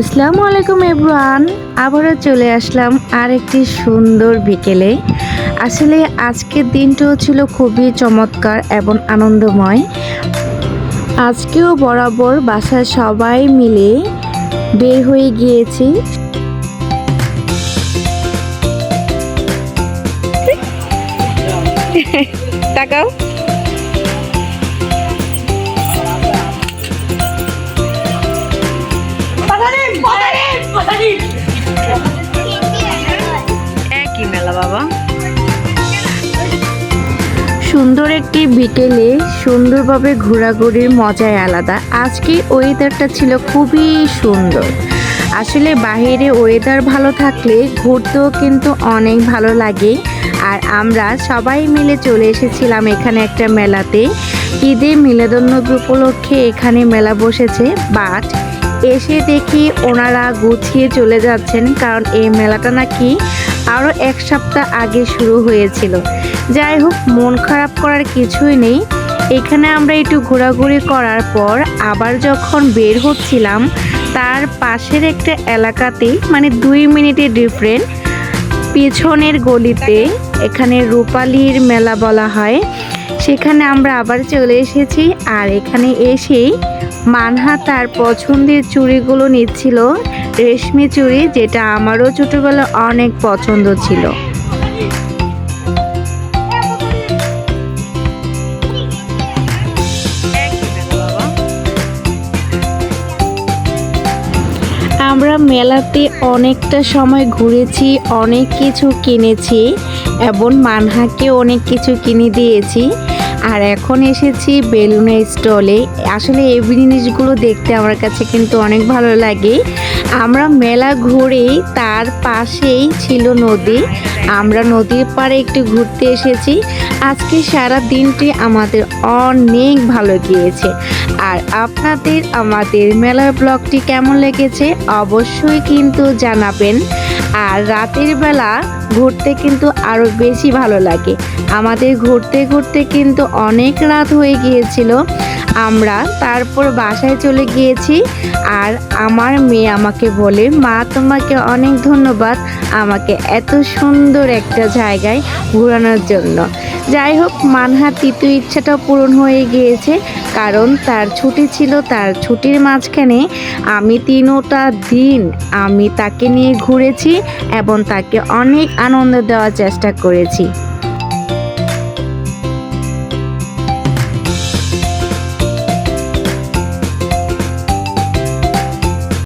আসসালামু আলাইকুম এভরিওয়ান, আবারও চলে আসলাম আর একটি সুন্দর বিকেলে। আসলে আজকের দিনটাও ছিল খুবই চমৎকার এবং আনন্দময়। আজকেও বরাবর বাসায় সবাই মিলে বের হয়ে গিয়েছি। তাকাও। সুন্দর একটি বিকেলে সুন্দরভাবে ঘোরাঘুরির মজাই আলাদা। আজকে ওয়েদারটা ছিল খুবই সুন্দর। আসলে বাইরে ওয়েদার ভালো থাকলে ঘুরতেও কিন্তু অনেক ভালো লাগে। আর আমরা সবাই মিলে চলে এসেছিলাম এখানে একটা মেলাতে। ঈদে মিলাদুন্নবী উপলক্ষে এখানে মেলা বসেছে। বাট এসে দেখি ওনারা গুছিয়ে চলে যাচ্ছেন। কারণ এই মেলাটা নাকি আরও এক সপ্তাহ আগে শুরু হয়েছিল। যাই হোক, মন খারাপ করার কিছুই নেই। এখানে আমরা একটু ঘোরাঘুরি করার পর আবার যখন বের হচ্ছিলাম, তার পাশের একটা এলাকাতে মানে দুই মিনিটের ডিফারেন্ট পেছনের গলিতে এখানে রূপালীর মেলা বলা হয়। সেখানে আমরা আবার চলে এসেছি আর এখানে এসেই মানহা তার পছন্দের চুড়িগুলো নিচ্ছিল। রেশমি চুড়ি যেটা আমারও ছোটোবেলা অনেক পছন্দ ছিল। আমরা মেলাতে অনেকটা সময় ঘুরেছি, অনেক কিছু কিনেছি এবং মানহাকে অনেক কিছু কিনে দিয়েছি। আর এখন এসেছি বেলুনের স্টলে। আসলে এই জিনিসগুলো দেখতে আমার কাছে কিন্তু অনেক ভালো লাগে। আমরা মেলা ঘুরেই তার পাশেই ছিল নদী। আমরা নদীর পাড়ে একটু ঘুরতে এসেছি। আজকে সারা দিনটি আমাদের অনেক ভালো গিয়েছে। আর আপনাদের, আমাদের মেলার ব্লগটি কেমন লেগেছে অবশ্যই কিন্তু জানাবেন। আর রাতের বেলা ঘুরতে কিন্তু আরও বেশি ভালো লাগে। আমাদের ঘুরতে ঘুরতে কিন্তু অনেক রাত হয়ে গিয়েছিল। আমরা তারপর বাসায় চলে গিয়েছি আর আমার মেয়ে আমাকে বলে, মা, তোমাকে অনেক ধন্যবাদ আমাকে এত সুন্দর একটা জায়গায় ঘোরানোর জন্য। যাই হোক মানহার তৃতীয় ইচ্ছাটা পূরণ হয়ে গিয়েছে কারণ তার ছুটি ছিল তার ছুটির মাঝখানে আমি তিনোটা দিন আমি তাকে নিয়ে ঘুরেছি এবং তাকে অনেক আনন্দ দেওয়ার চেষ্টা করেছি।